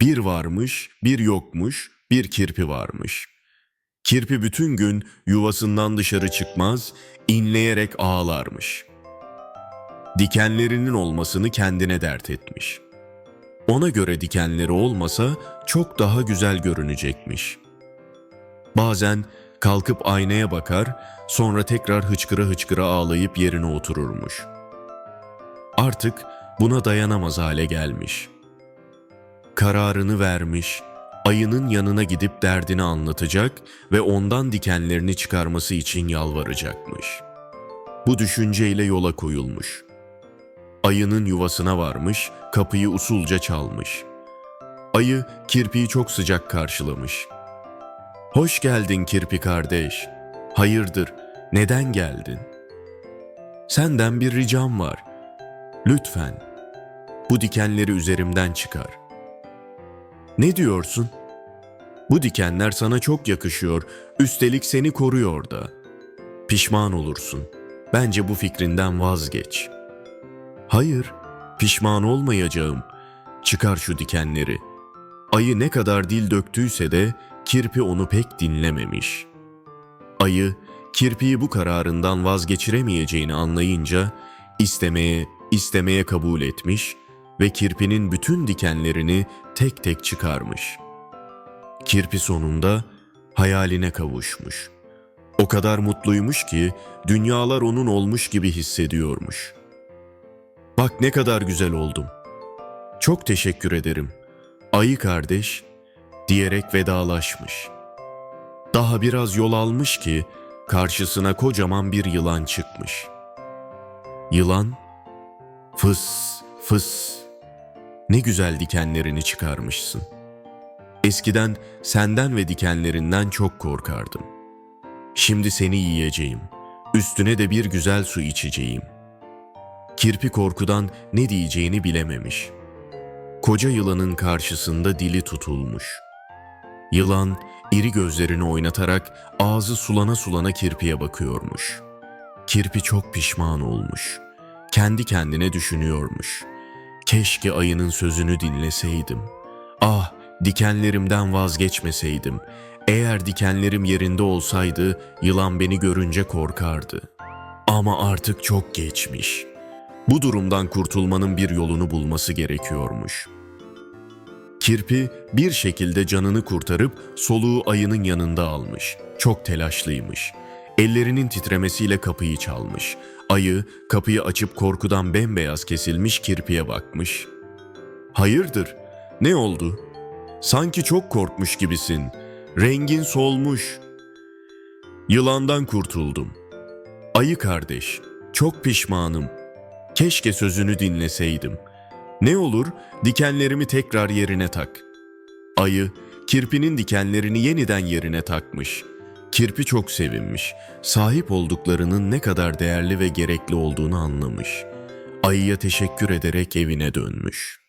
Bir varmış, bir yokmuş, bir kirpi varmış. Kirpi bütün gün yuvasından dışarı çıkmaz, inleyerek ağlarmış. Dikenlerinin olmasını kendine dert etmiş. Ona göre dikenleri olmasa çok daha güzel görünecekmiş. Bazen kalkıp aynaya bakar, sonra tekrar hıçkıra hıçkıra ağlayıp yerine otururmuş. Artık buna dayanamaz hale gelmiş. Kararını vermiş, ayının yanına gidip derdini anlatacak ve ondan dikenlerini çıkarması için yalvaracakmış. Bu düşünceyle yola koyulmuş. Ayının yuvasına varmış, kapıyı usulca çalmış. Ayı kirpiyi çok sıcak karşılamış. Hoş geldin kirpi kardeş. Hayırdır, neden geldin? Senden bir ricam var. Lütfen, bu dikenleri üzerimden çıkar. Ne diyorsun? Bu dikenler sana çok yakışıyor, üstelik seni koruyor da. Pişman olursun. Bence bu fikrinden vazgeç. Hayır, pişman olmayacağım. Çıkar şu dikenleri. Ayı ne kadar dil döktüyse de kirpi onu pek dinlememiş. Ayı, kirpiyi bu kararından vazgeçiremeyeceğini anlayınca istemeye, istemeye kabul etmiş ve kirpinin bütün dikenlerini tek tek çıkarmış. Kirpi sonunda hayaline kavuşmuş. O kadar mutluymuş ki dünyalar onun olmuş gibi hissediyormuş. Bak ne kadar güzel oldum. Çok teşekkür ederim. Ayı kardeş diyerek vedalaşmış. Daha biraz yol almış ki karşısına kocaman bir yılan çıkmış. Yılan fıs fıs ne güzel dikenlerini çıkarmışsın. Eskiden senden ve dikenlerinden çok korkardım. Şimdi seni yiyeceğim. Üstüne de bir güzel su içeceğim. Kirpi korkudan ne diyeceğini bilememiş. Koca yılanın karşısında dili tutulmuş. Yılan iri gözlerini oynatarak ağzı sulana sulana kirpiye bakıyormuş. Kirpi çok pişman olmuş. Kendi kendine düşünüyormuş. Keşke ayının sözünü dinleseydim. Ah, dikenlerimden vazgeçmeseydim. Eğer dikenlerim yerinde olsaydı yılan beni görünce korkardı. Ama artık çok geçmiş. Bu durumdan kurtulmanın bir yolunu bulması gerekiyormuş. Kirpi bir şekilde canını kurtarıp soluğu ayının yanında almış. Çok telaşlıymış. Ellerinin titremesiyle kapıyı çalmış. Ayı kapıyı açıp korkudan bembeyaz kesilmiş kirpiye bakmış. Hayırdır? Ne oldu? Sanki çok korkmuş gibisin. Rengin solmuş. Yılandan kurtuldum. Ayı kardeş, çok pişmanım. Keşke sözünü dinleseydim. Ne olur dikenlerimi tekrar yerine tak. Ayı, kirpinin dikenlerini yeniden yerine takmış. Kirpi çok sevinmiş. Sahip olduklarının ne kadar değerli ve gerekli olduğunu anlamış. Ayıya teşekkür ederek evine dönmüş.